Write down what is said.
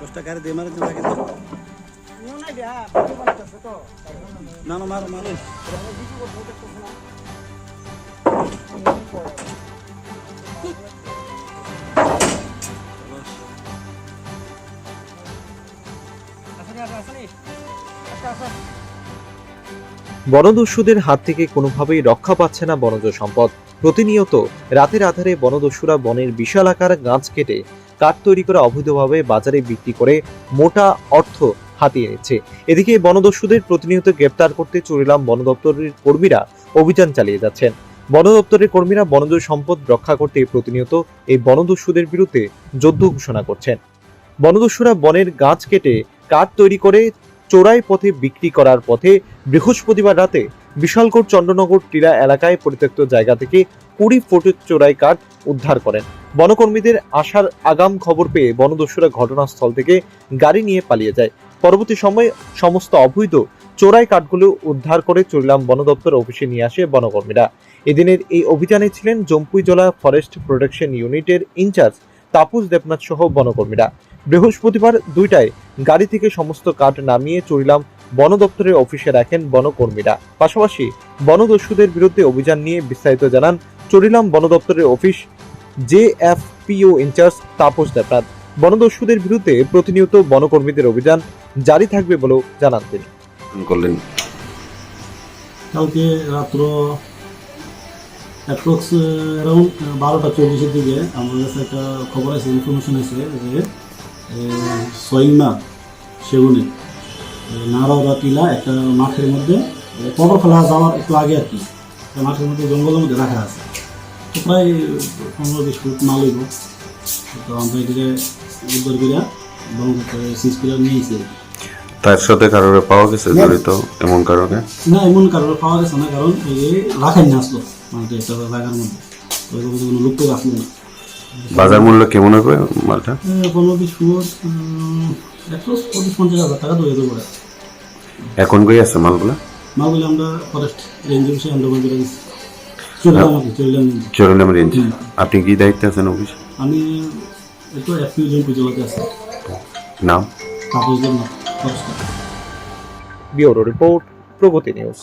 দশটা গাড়ি দিয়ে বনদস্যুদের হাত থেকে কোনোভাবেই রক্ষা পাচ্ছে না বনজ সম্পদ। প্রতিনিয়ত রাতের আধারে বনদস্যুরা বনের বিশাল আকার গাছ কেটে কাঠ তৈরি করে অবৈধভাবে বাজারে বিক্রি করে মোটা অর্থ হাতিয়ে নিচ্ছে এদিকে বনদস্যুদের প্রতিনিয়ত গ্রেপ্তার করতে চুরিলাম বন দপ্তরের কর্মীরা অভিযান চালিয়ে যাচ্ছেন। বন দপ্তরের কর্মীরা বনজ সম্পদ রক্ষা করতে প্রতিনিয়ত এই বনদস্যুদের বিরুদ্ধে যুদ্ধ ঘোষণা করছেন। বনদস্যুরা বনের গাছ কেটে কাঠ তৈরি করে চোরাই পথে বিক্রি করার পথে বৃহস্পতিবার রাতে বিশালকোট চন্দ্রনগর টিলা এলাকায় পরিত্যক্ত জায়গা থেকে কুড়ি ফুট চোরাই কাঠ উদ্ধার করেন। বনকর্মীদের আসার আগাম খবর পেয়ে বনদস্যুরা ঘটনাস্থল থেকে গাড়ি নিয়ে পালিয়ে যায়। পরবর্তী সময়ে সমস্ত অবৈধ চোরাই কাঠগুলো উদ্ধার করে চুরিলাম বন দপ্তর অফিসে নিয়ে আসে বনকর্মীরা। এদিনের এই অভিযানে ছিলেন জম্পুইজলা ফরেস্ট প্রোটেকশন ইউনিটের ইনচার্জ তাপস দেবনাথ সহ বনকর্মীরা। বৃহস্পতিবার দুইটায় গাড়ি থেকে সমস্ত কাঠ নামিয়ে চুরিলাম বন দপ্তরের অফিসে রাখেন বনকর্মীরা। পাশাপাশি বনদস্যুদের বিরুদ্ধে অভিযান নিয়ে বিস্তারিত জানান চরিলাম বন দপ্তরের office J F PO incharge Tapas Debnath. বনদস্যুদের বিরুদ্ধে প্রতিনিয়ত বনকর্মীদের অভিযান জারি থাকবে বলেও জানান তিনি। করলেন। কালকে রাত্র অ্যাপ্রক্স অ্যারাউন্ড বারোটা চল্লিশের দিকে আমার কাছে একটা খবর আছে ইনফরমেশন আছে যে সইমা সেগুনে নারাওরা টিলা একটা মাঠের মধ্যে ফেলা যাওয়ার একটু আগে আর কি মাঠের মধ্যে জঙ্গলের মধ্যে রাখা আছে। প্রায় পনেরো বিশ ফুট মাল হইব। তো আমরা এটাকে উদ্ধার করে এবং সিজ করে নিয়েছি তার সাথে কারোর পাওয়া গেছে জড়িত এমন কারণে না এমন কারোর পাওয়া গেছে না কারণ এই রাখাই না আসলো। মানে একটা জায়গার মধ্যে। ওইভাবে কোনো লুপ্ত আসলো না। বাজার মূল্য কেমন হবে মালটা? পনেরো বিশ ফুট একশো পঁচিশ পঞ্চাশ হাজার টাকা তো এদের করে। এখন কই আছে মালগুলা? মালগুলি আমরা ফরেস্ট রেঞ্জে বসে আমরা বলে দিচ্ছি কি রেঞ্জ আপনি কি দায়িত্বে আছেন অফিস? আমি একটু অ্যাক্টিভ জন আছি। নাম? Tapas Deb bureau report Pragati news.